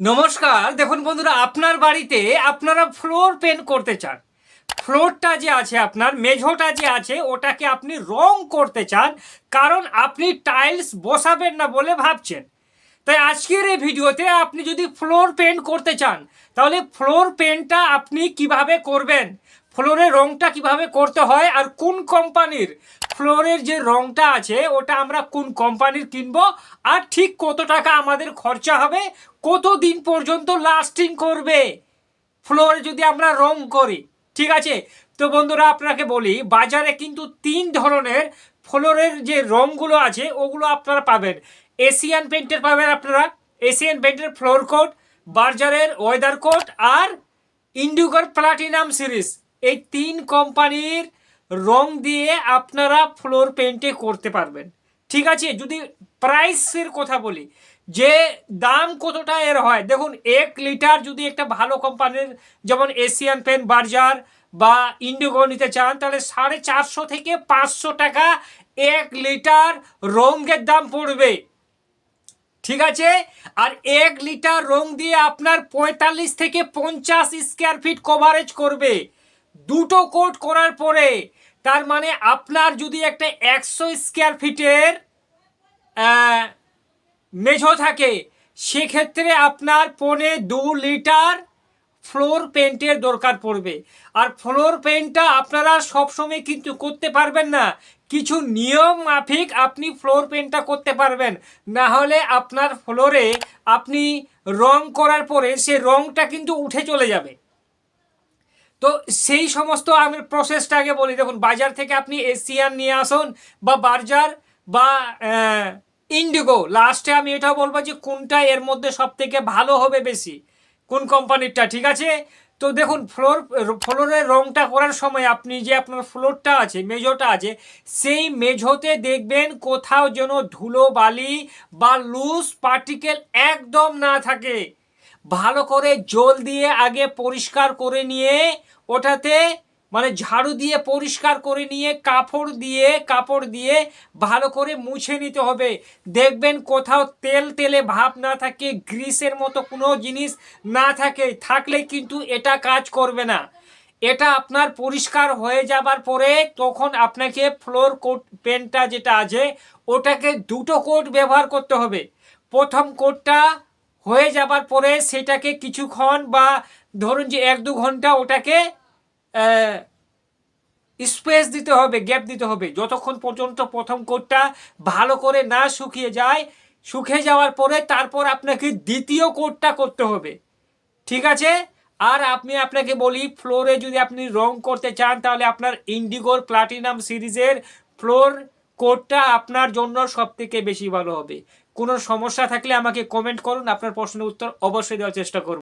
নমস্কার। দেখুন বন্ধুরা, আপনার বাড়িতে আপনারা ফ্লোর পেন্ট করতে চান। ফ্লোরটা যে আছে আপনার, মেঝোটা যে আছে, ওটাকে আপনি রং করতে চান, কারণ আপনি টাইলস বসাবেন না বলে ভাবছেন। তাই আজকের এই ভিডিওতে আপনি যদি ফ্লোর পেন্ট করতে চান, তাহলে ফ্লোর পেন্টটা আপনি কীভাবে করবেন? ফ্লোরের রংটা কীভাবে করতে হয় আর কোন কোম্পানির ফ্লোরের যে রংটা আছে, ওটা আমরা কোন কোম্পানির কিনবো আর ঠিক কত টাকা আমাদের খরচা হবে কত দিন পর্যন্ত লাস্টিং করবে। ফ্লোরে যদি আমরা রং করি, ঠিক আছে? তো বন্ধুরা, আপনাকে বলি, বাজারে কিন্তু তিন ধরনের ফ্লোরের যে রংগুলো আছে, ওগুলো আপনারা পাবেন। এশিয়ান পেন্টের পাবেন আপনারা। এশিয়ান পেন্টের ফ্লোর কোট বার্জারের ওয়েদার কোট আর ইন্ডিগোর প্লাটিনাম সিরিজ এই তিন কোম্পানির রং দিয়ে আপনারা ফ্লোর পেন্টে করতে পারবেন। ঠিক আছে? যদি প্রাইসের কথা বলি, যে দাম কতটা এর হয়, দেখুন, এক লিটার যদি একটা ভালো কোম্পানির যেমন এশিয়ান পেন বার্জার বা ইন্ডিগো নিতে চান, তাহলে সাড়ে চারশো থেকে পাঁচশো টাকা এক লিটার রঙের দাম পড়বে। ঠিক আছে? আর এক লিটার রং দিয়ে আপনার পঁয়তাল্লিশ থেকে পঞ্চাশ স্কোয়ার ফিট কভারেজ করবে। দুটো কোট করার পরে, তার মানে আপনার যদি একটা একশো স্কোয়ার ফিটের মেঝো থাকে, সেক্ষেত্রে আপনার পনে দু লিটার ফ্লোর পেন্টের দরকার পড়বে। আর ফ্লোর পেন্টটা আপনারা সবসময় কিন্তু করতে পারবেন না। কিছু নিয়ম মাফিক আপনি ফ্লোর পেন্টটা করতে পারবেন। না হলে আপনার ফ্লোরে আপনি রং করার পরে সে রংটা কিন্তু উঠে চলে যাবে। তো সেই সমস্ত আমি প্রসেসটা আগে বলি। দেখুন, বাজার থেকে আপনি এশিয়ান নিয়ে আসুন বা বার্জার বা ইন্ডিগো লাস্টে আমি এটাও বলব যে, কোনটা এর মধ্যে সব থেকে ভালো হবে বেশি? কোন কোম্পানিরটা? ঠিক আছে? তো দেখুন ফ্লোর ফ্লোরের রংটা করার সময় আপনি যে আপনার ফ্লোরটা আছে, মেঝোটা আছে, সেই মেঝোতে দেখবেন কোথাও যেন ধুলো বালি বা লুজ পার্টিকেল একদম না থাকে। ভালো করে জল দিয়ে আগে পরিষ্কার করে নিয়ে ওটাতে মানে ঝাড়ু দিয়ে পরিষ্কার করে নিয়ে কাপড় দিয়ে কাপড় দিয়ে ভালো করে মুছে নিতে হবে। দেখবেন কোথাও তেল তেলে ভাব না থাকে, গ্রিসের মতো কোনো জিনিস না থাকে, থাকলে কিন্তু এটা কাজ করবে না। এটা আপনার পরিষ্কার হয়ে যাবার পরে তখন আপনাকে ফ্লোর কোট, পেনটা যেটা আছে, ওটাকে দুটো কোট ব্যবহার করতে হবে। প্রথম কোটটা হয়ে যাবার পরে সেটাকে কিছুক্ষণ বা ধরুন যে এক দু ঘণ্টা ওটাকে স্পেস দিতে হবে গ্যাপ দিতে হবে। যতক্ষণ পর্যন্ত প্রথম কোটটা ভালো করে না শুকিয়ে যায়, শুকিয়ে যাওয়ার পরে তারপর আপনাকে দ্বিতীয় কোটটা করতে হবে। ঠিক আছে? আর আপনি আপনাকে বলি ফ্লোরে যদি আপনি রং করতে চান, তাহলে আপনার ইন্ডিগোর প্লাটিনাম সিরিজের ফ্লোর কোডটা আপনার জন্য সব থেকে বেশি ভালো হবে। কোনো সমস্যা থাকলে আমাকে কমেন্ট করুন, আপনার প্রশ্নের উত্তর অবশ্যই দেওয়ার চেষ্টা করব।